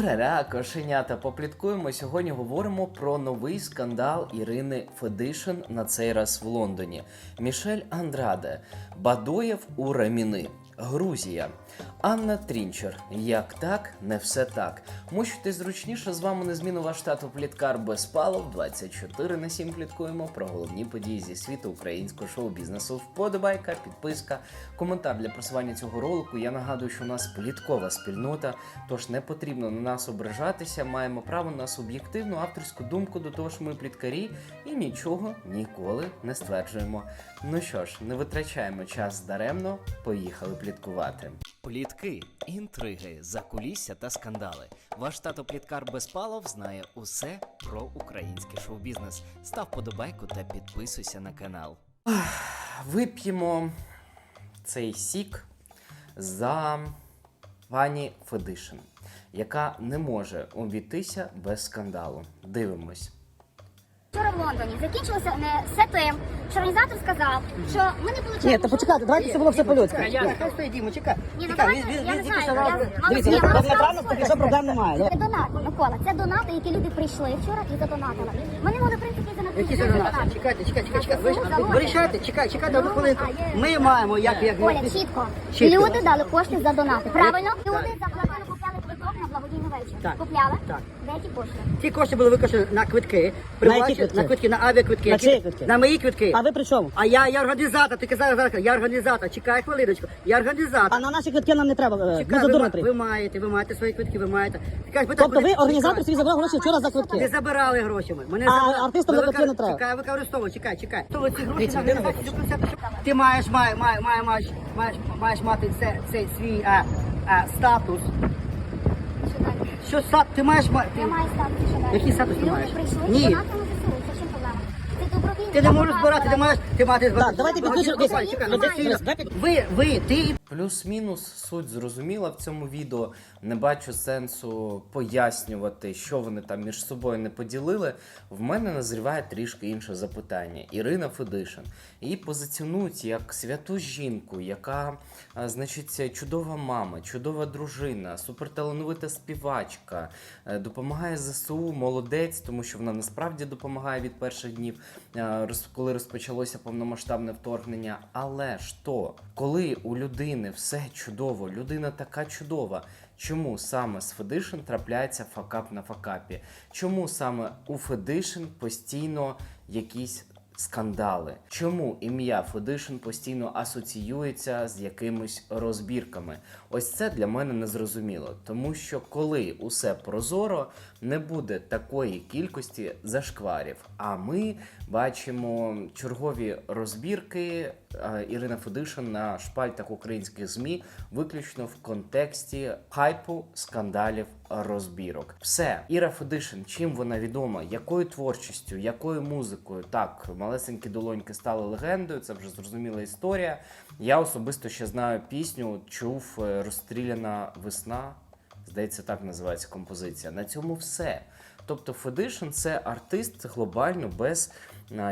Ура-ра, кошенята, попліткуємо. Сьогодні говоримо про новий скандал Ірини Федишин на цей раз в Лондоні. Мішель Андраде, Бадоєв у Раміни, Грузія, Анна Трінчер. Як так, не все так. Мучити зручніше з вами незмінно ваш тато Пліткар Безпалов. 24 на 7 пліткуємо про головні події зі світу українського шоу-бізнесу. Вподобайка, підписка, коментар для просування цього ролику. Я нагадую, що у нас пліткова спільнота, тож не потрібно на нас ображатися. Маємо право на суб'єктивну авторську думку до того ж ми пліткарі і нічого ніколи не стверджуємо. Ну що ж, не витрачаємо час даремно, поїхали пліткувати. Плітки, інтриги, закулісся та скандали. Ваш тато Пліткар Безпалов знає усе про український шоу-бізнес. Став подобайку та підписуйся на канал. Вип'ємо цей сік за пані Федишин, яка не може обійтися без скандалу. Дивимось. Вчора в Лондоні закінчилося не все тим, що організатор сказав, що ми не получаємо. Ні, та почекайте, давайте це було все по-людськи. Я хай стоїть, Діма, чекай. Ні, ну Чекай, давайте, він- він- я не знаю, що я- раз- мама, Дивіться, ні, ви мама не правильно, своє. що проблем немає. Це донати, Микола, це донати, які люди прийшли вчора і задонатили. Ми не могли, в принципі, занадто Які. Чекайте, чекайте, чекайте, чекайте. Ви, ж- Заводи. чекай, чекайте одну Ну, хвилинку. Ми маємо, як, як... Оля, чітко. Чітко. Люди дали кошти за донати. Правильно? Люди заплатили, Так. Купляли? Так. Де ті кошти? Ті кошти були використані на квитки. На які Прибачте, квитки? На квитки, на авіаквитки. На які- чиї квитки? На мої квитки. А ви при чому? А я, я організатор, ти казав, зараз, я організатор. Чекай хвилиночку. Я організатор. А на наші квитки нам не треба. е, Ми за ви, дурно ма- три. ви маєте, ви маєте свої квитки, ви маєте. Питай, Тобто ви куди- організатор собі забрав гроші вчора за Не квитки. забирали гроші ми. Мене А забирали. артистам Ви за квитки не треба? Чекай, використовуй, чекай, чекай. То ви ці гроші на організацію концерту, Ти маєш, має, має, має, маєш, маєш, маєш мати це, цей свій а, а, статус. Що? Стат, ти маєш мати? Я маю статус, що? Який статус ти Люди маєш? прийшли Ні. В чому проблема? Добровільно. Ти не можеш збирати, ти маєш, ти мати Так, давайте підключимо. Ну, давайте- Ви, ви, ти Плюс-мінус суть зрозуміла в цьому відео. Не бачу сенсу пояснювати, що вони там між собою не поділили. В мене назріває трішки інше запитання. Ірина Федишин. Її позиціонують як святу жінку, яка, значить, чудова мама, чудова дружина, суперталановита співачка, е, допомагає ЗСУ, молодець, тому що вона насправді допомагає від перших днів, е, коли розпочалося повномасштабне вторгнення. Але ж то, коли у людини все чудово, людина така чудова. Чому саме з Федишин трапляється факап на факапі? Чому саме у Федишин постійно якісь скандали? Чому ім'я Федишин постійно асоціюється з якимись розбірками? Ось це для мене незрозуміло, тому що коли усе прозоро, не буде такої кількості зашкварів. А ми бачимо чергові розбірки е, Ірина Федишин на шпальтах українських ЗМІ, виключно в контексті хайпу, скандалів, розбірок. Все, Іра Федишин, чим вона відома, якою творчістю, якою музикою? Так, малесенькі долоньки стали легендою, це вже зрозуміла історія. Я особисто ще знаю пісню, чув е, розстріляна весна. Здається, так називається композиція. На цьому все. Тобто Федишин це артист глобально без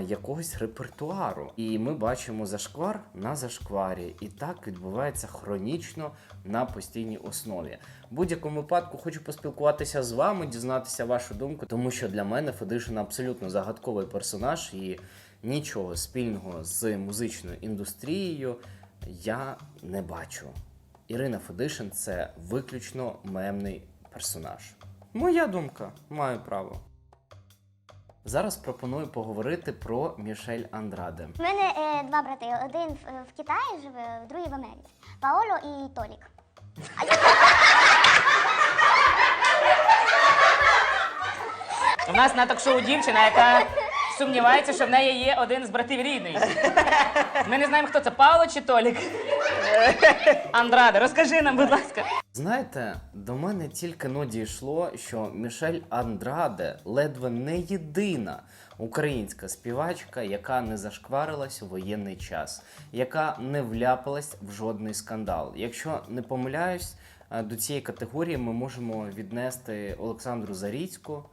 якогось репертуару. І ми бачимо зашквар на зашкварі. І так відбувається хронічно на постійній основі. В будь-якому випадку хочу поспілкуватися з вами, дізнатися вашу думку, тому що для мене Федишин абсолютно загадковий персонаж і нічого спільного з музичною індустрією я не бачу. Ірина Федишин це виключно мемний персонаж. Моя думка, маю право. Зараз пропоную поговорити про Мішель Андраде. У мене е, два брати. Один в, в Китаї живе, другий в Америці. Паоло і Толік. У нас на ток-шоу дівчина, яка сумнівається, що в неї є один з братів рідний. Ми не знаємо, хто це Павло чи Толік. Андраде, розкажи нам, будь ласка. Знаєте, до мене тільки но дійшло, що Мішель Андраде ледве не єдина українська співачка, яка не зашкварилась у воєнний час, яка не вляпалась в жодний скандал. Якщо не помиляюсь, е, до цієї категорії ми можемо віднести Олександру Заріцьку.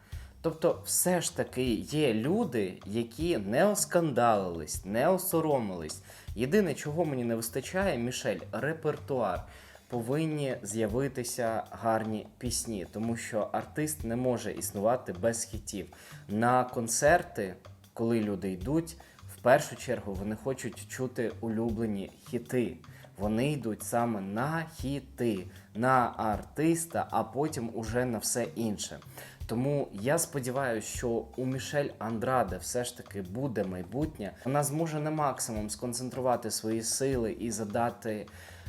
Тобто, все ж таки є люди, які не оскандалились, не осоромились. Єдине, чого мені не вистачає, Мішель, репертуар. повинні з'явитися гарні пісні, тому що артист не може існувати без хітів. На концерти, коли люди йдуть, в першу чергу вони хочуть чути улюблені хіти. Вони йдуть саме на хіти, на артиста, а потім уже на все інше. Тому я сподіваюся, що у Мішель Андраде все ж таки буде майбутнє. Вона зможе на максимум сконцентрувати свої сили і задати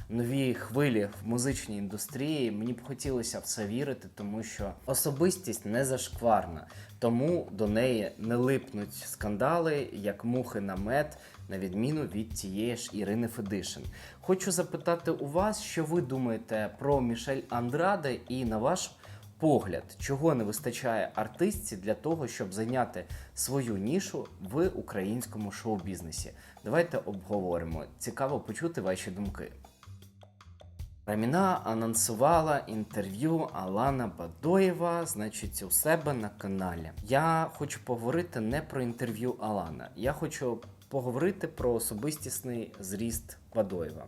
нові хвилі в музичній індустрії. Мені б хотілося в це вірити, тому що особистість не зашкварна, тому до неї не липнуть скандали, як мухи на мед, на відміну від тієї ж Ірини Федишин. Хочу запитати у вас, що ви думаєте про Мішель Андраде і на ваш погляд, чого не вистачає артистці для того, щоб зайняти свою нішу в українському шоу-бізнесі. Давайте обговоримо. Цікаво почути ваші думки. Раміна анонсувала інтерв'ю Алана Бадоєва, значить, у себе на каналі. Я хочу поговорити не про інтерв'ю Алана. Я хочу поговорити про особистісний зріст Бадоєва.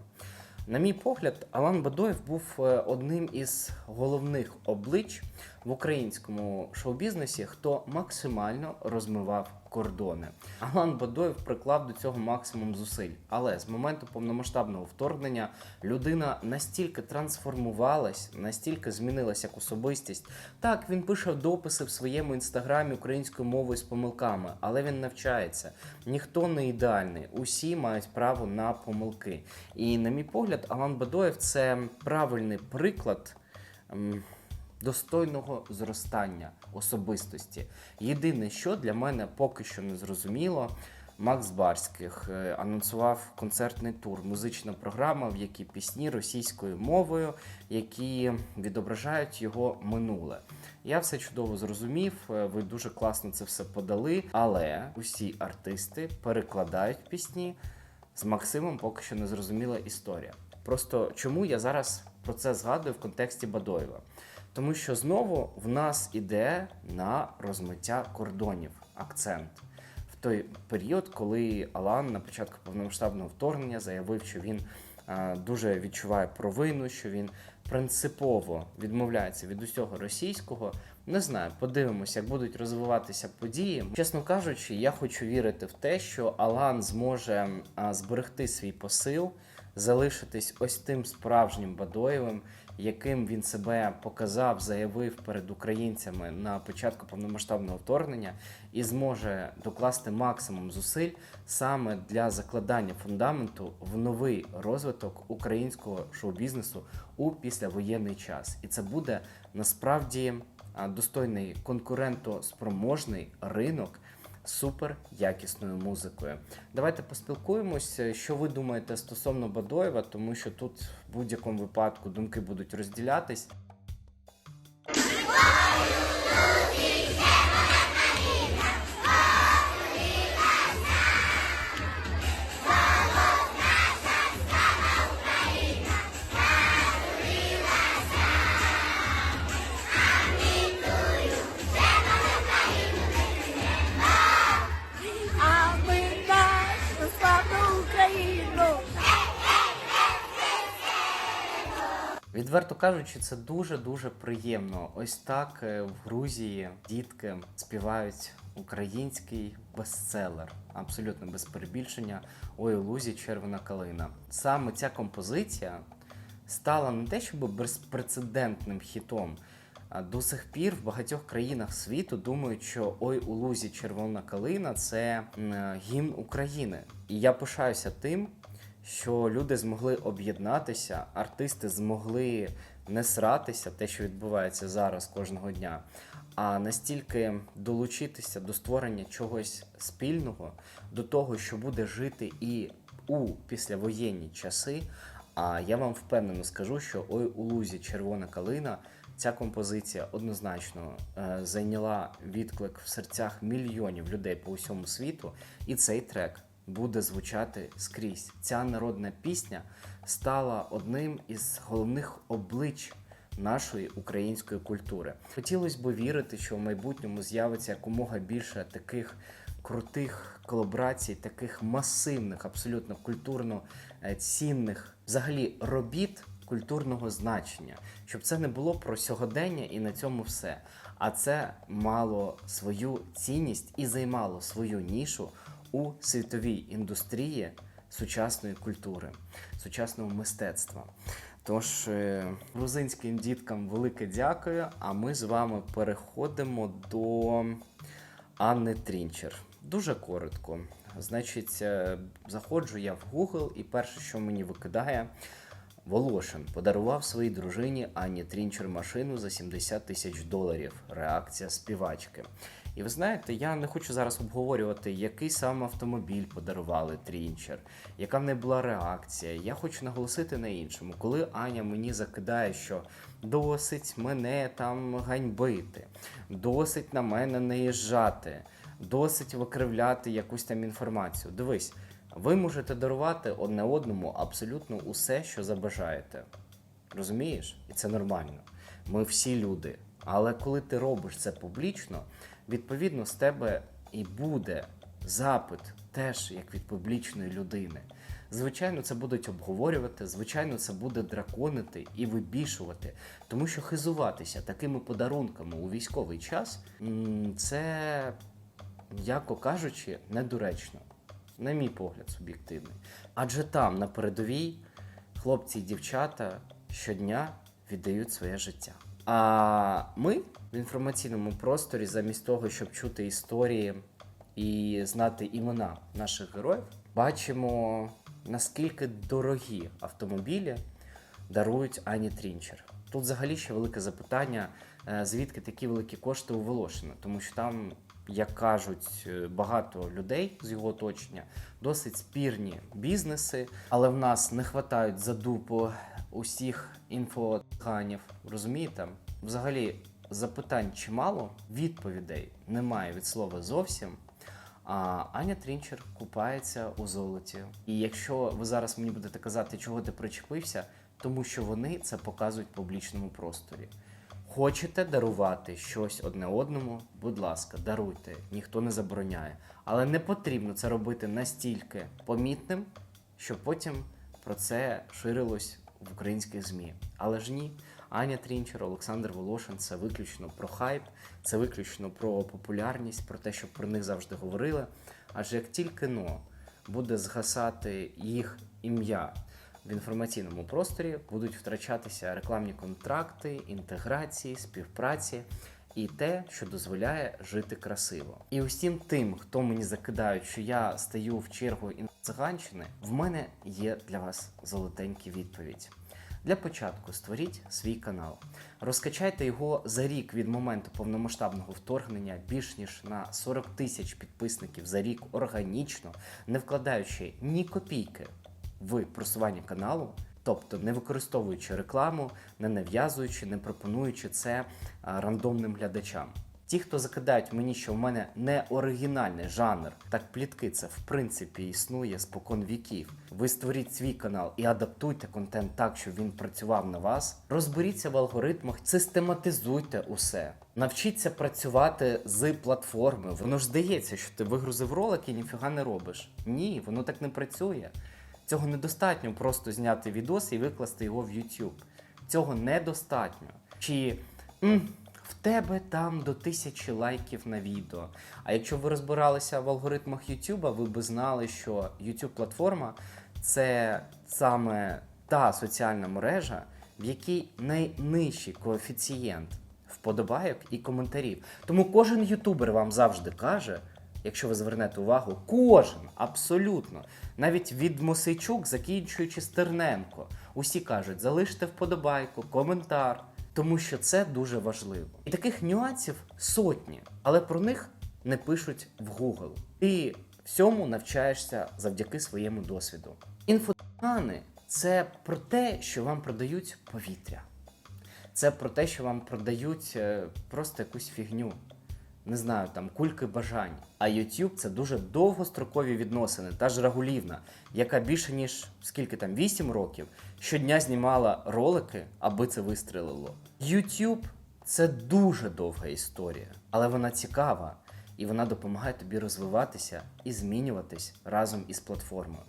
На мій погляд, Алан Бадоєв був е, одним із головних облич в українському шоу-бізнесі, хто максимально розмивав кордони. Алан Бадоєв приклав до цього максимум зусиль. Але з моменту повномасштабного вторгнення людина настільки трансформувалась, настільки змінилась як особистість. Так, він пише дописи в своєму інстаграмі українською мовою з помилками, але він навчається. Ніхто не ідеальний, усі мають право на помилки. І, на мій погляд, Алан Бадоєв це правильний приклад. Достойного зростання особистості. Єдине, що для мене поки що не зрозуміло, Макс Барських е, анонсував концертний тур, музична програма, в якій пісні російською мовою, які відображають його минуле. Я все чудово зрозумів, е, ви дуже класно це все подали, але усі артисти перекладають пісні. З Максимом поки що не зрозуміла історія. Просто чому я зараз про це згадую в контексті Бадоєва? Тому що знову в нас іде на розмиття кордонів акцент. В той період, коли Алан на початку повномасштабного вторгнення заявив, що він е, дуже відчуває провину, що він принципово відмовляється від усього російського. Не знаю, подивимося, як будуть розвиватися події. Чесно кажучи, я хочу вірити в те, що Алан зможе а, зберегти свій посил, залишитись ось тим справжнім Бадоєвим, яким він себе показав, заявив перед українцями на початку повномасштабного вторгнення, і зможе докласти максимум зусиль саме для закладання фундаменту в новий розвиток українського шоу-бізнесу у післявоєнний час. І це буде насправді достойний конкурентоспроможний ринок супер якісною музикою. Давайте поспілкуємося, що ви думаєте стосовно Бадоєва, тому що тут в будь-якому випадку думки будуть розділятись. Відверто кажучи, це дуже дуже приємно. Ось так е, в Грузії дітки співають український бестселер, абсолютно без перебільшення. Ой, у лузі червона калина. Саме ця композиція стала не те, щоб безпрецедентним хітом. До сих пір в багатьох країнах світу думають, що ой у лузі червона калина це гімн України. І я пишаюся тим, що люди змогли об'єднатися, артисти змогли не сратися, те, що відбувається зараз кожного дня, а настільки долучитися до створення чогось спільного, до того, що буде жити і у післявоєнні часи. А я вам впевнено скажу, що ой у лузі червона калина. Ця композиція однозначно е, зайняла відклик в серцях мільйонів людей по усьому світу, і цей трек буде звучати скрізь. Ця народна пісня стала одним із головних облич нашої української культури. Хотілося б вірити, що в майбутньому з'явиться якомога більше таких крутих колаборацій, таких масивних, абсолютно культурно е, цінних взагалі робіт культурного значення, щоб це не було про сьогодення і на цьому все. А це мало свою цінність і займало свою нішу у світовій індустрії сучасної культури, сучасного мистецтва. Тож е, грузинським діткам велике дякую. А ми з вами переходимо до Анни Трінчер. Дуже коротко. Значить, е, заходжу я в Google, і перше, що мені викидає, Волошин подарував своїй дружині Анні Трінчер машину за 70 тисяч доларів. Реакція співачки. І ви знаєте, я не хочу зараз обговорювати, який саме автомобіль подарували Трінчер, яка в неї була реакція. Я хочу наголосити на іншому. Коли Аня мені закидає, що досить мене там ганьбити, досить на мене наїжджати, досить викривляти якусь там інформацію. Дивись, ви можете дарувати одне одному абсолютно усе, що забажаєте. Розумієш? І це нормально. Ми всі люди. Але коли ти робиш це публічно, відповідно з тебе і буде запит теж як від публічної людини. Звичайно, це будуть обговорювати, звичайно, це буде драконити і вибішувати, тому що хизуватися такими подарунками у військовий час це, м'яко кажучи, недоречно, на мій погляд, суб'єктивний. Адже там, на передовій, хлопці і дівчата щодня віддають своє життя. А ми в інформаційному просторі, замість того, щоб чути історії і знати імена наших героїв, бачимо наскільки дорогі автомобілі дарують Ані Трінчер. Тут взагалі ще велике запитання, е, звідки такі великі кошти у Волошина, тому що там, як кажуть е, багато людей з його оточення, досить спірні бізнеси, але в нас не хватають за дупу усіх інфоганів. Розумієте? Взагалі запитань чимало, відповідей немає від слова зовсім. А Аня Трінчер купається у золоті. І якщо ви зараз мені будете казати, чого ти причепився, тому що вони це показують в публічному просторі. Хочете дарувати щось одне одному, будь ласка, даруйте, ніхто не забороняє. Але не потрібно це робити настільки помітним, щоб потім про це ширилось в українських ЗМІ. Але ж ні, Аня Трінчер, Олександр Волошин це виключно про хайп, це виключно про популярність, про те, щоб про них завжди говорили. Адже як тільки но буде згасати їх ім'я в інформаційному просторі, будуть втрачатися рекламні контракти, інтеграції, співпраці і те, що дозволяє жити красиво. І усім тим, хто мені закидають, що я стаю в чергу інфоциганщини, в мене є для вас золотенькі відповідь. Для початку створіть свій канал. Розкачайте його за рік від моменту повномасштабного вторгнення більш ніж на 40 тисяч підписників за рік органічно, не вкладаючи ні копійки в просування каналу, тобто не використовуючи рекламу, не нав'язуючи, не пропонуючи це рандомним глядачам. Ті, хто закидають мені, що в мене не оригінальний жанр, так плітки це в принципі існує спокон віків. Ви створіть свій канал і адаптуйте контент так, щоб він працював на вас. Розберіться в алгоритмах, систематизуйте усе. Навчіться працювати з платформою. Воно ж здається, що ти вигрузив ролик і ніфіга не робиш. Ні, воно так не працює. Цього недостатньо просто зняти відос і викласти його в YouTube. Цього недостатньо. Чи м, в тебе там до тисячі лайків на відео. А якщо ви розбиралися в алгоритмах YouTube, ви би знали, що YouTube платформа це саме та соціальна мережа, в якій найнижчий коефіцієнт вподобайок і коментарів. Тому кожен ютубер вам завжди каже, якщо ви звернете увагу, кожен абсолютно, навіть від Мосейчук, закінчуючи Стерненко, усі кажуть, залиште вподобайку, коментар, тому що це дуже важливо. І таких нюансів сотні, але про них не пишуть в Google. Ти всьому навчаєшся завдяки своєму досвіду. Інфотани це про те, що вам продають повітря. Це про те, що вам продають е, просто якусь фігню. Не знаю, там кульки бажань. А YouTube це дуже довгострокові відносини, та ж Рагулівна, яка більше ніж скільки там 8 років щодня знімала ролики, аби це вистрелило. YouTube це дуже довга історія, але вона цікава і вона допомагає тобі розвиватися і змінюватись разом із платформою.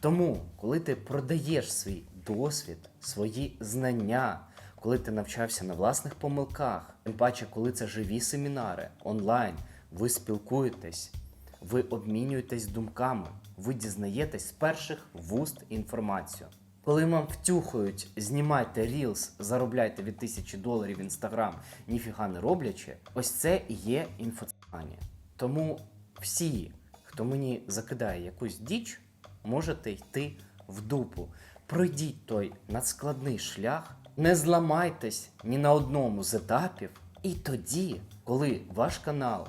Тому, коли ти продаєш свій досвід, свої знання, коли ти навчався на власних помилках, тим паче, коли це живі семінари онлайн, ви спілкуєтесь, ви обмінюєтесь думками, ви дізнаєтесь з перших вуст інформацію. Коли вам втюхають, знімайте Reels, заробляйте від тисячі доларів в інстаграм, ніфіга не роблячи, ось це і є інфоцигання. Тому всі, хто мені закидає якусь діч, можете йти в дупу. Пройдіть той надскладний шлях, не зламайтесь ні на одному з етапів, і тоді, коли ваш канал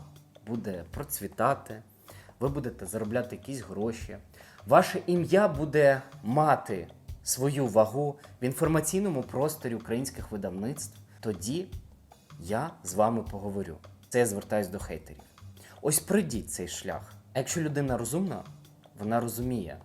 буде процвітати, ви будете заробляти якісь гроші, ваше ім'я буде мати свою вагу в інформаційному просторі українських видавництв, тоді я з вами поговорю. Це я звертаюсь до хейтерів. Ось пройдіть цей шлях. А якщо людина розумна, вона розуміє,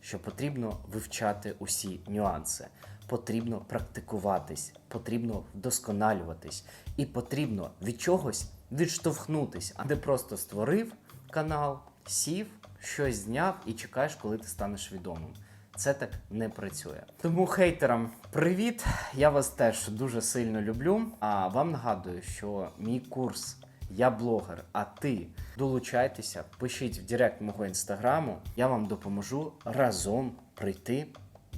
що потрібно вивчати усі нюанси, потрібно практикуватись, потрібно вдосконалюватись, і потрібно від чогось відштовхнутись, а не просто створив канал, сів, щось зняв і чекаєш, коли ти станеш відомим. Це так не працює. Тому хейтерам привіт! Я вас теж дуже сильно люблю. А вам нагадую, що мій курс Я блогер, а ти долучайтеся, пишіть в директ мого інстаграму. Я вам допоможу разом прийти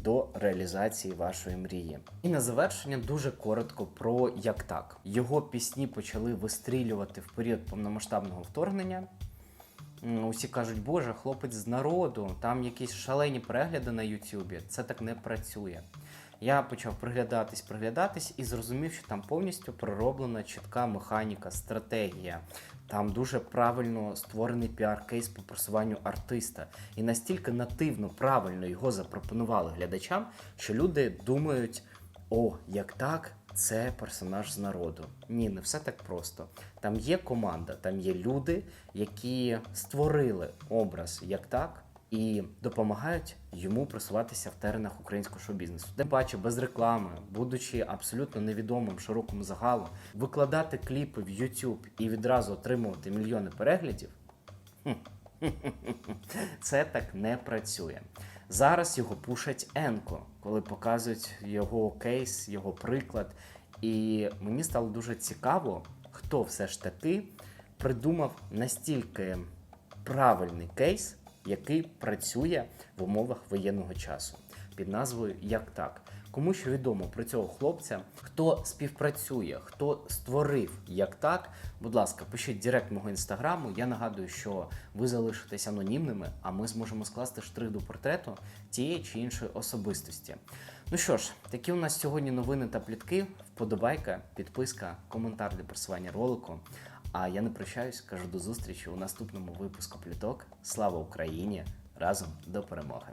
до реалізації вашої мрії. І на завершення дуже коротко про як так. Його пісні почали вистрілювати в період повномасштабного вторгнення. Усі кажуть, боже, хлопець з народу, там якісь шалені перегляди на Ютубі. Це так не працює. Я почав приглядатись, приглядатись і зрозумів, що там повністю пророблена чітка механіка, стратегія. Там дуже правильно створений піар-кейс по просуванню артиста. І настільки нативно правильно його запропонували глядачам, що люди думають: о, як так, це персонаж з народу. Ні, не все так просто. Там є команда, там є люди, які створили образ як так. І допомагають йому просуватися в теренах українського шоу-бізнесу. Тим паче без реклами, будучи абсолютно невідомим широкому загалу, викладати кліпи в YouTube і відразу отримувати мільйони переглядів. Це так не працює. Зараз його пушать Енко, коли показують його кейс, його приклад. І мені стало дуже цікаво, хто все ж таки придумав настільки правильний кейс, який працює в умовах воєнного часу під назвою Як так. Кому що відомо про цього хлопця, хто співпрацює, хто створив як так, будь ласка, пишіть директ мого інстаграму. Я нагадую, що ви залишитесь анонімними, а ми зможемо скласти штрих до портрету тієї чи іншої особистості. Ну що ж, такі у нас сьогодні новини та плітки. Вподобайка, підписка, коментар для просування ролику. А я не прощаюсь, кажу до зустрічі у наступному випуску пліток. Слава Україні! Разом до перемоги!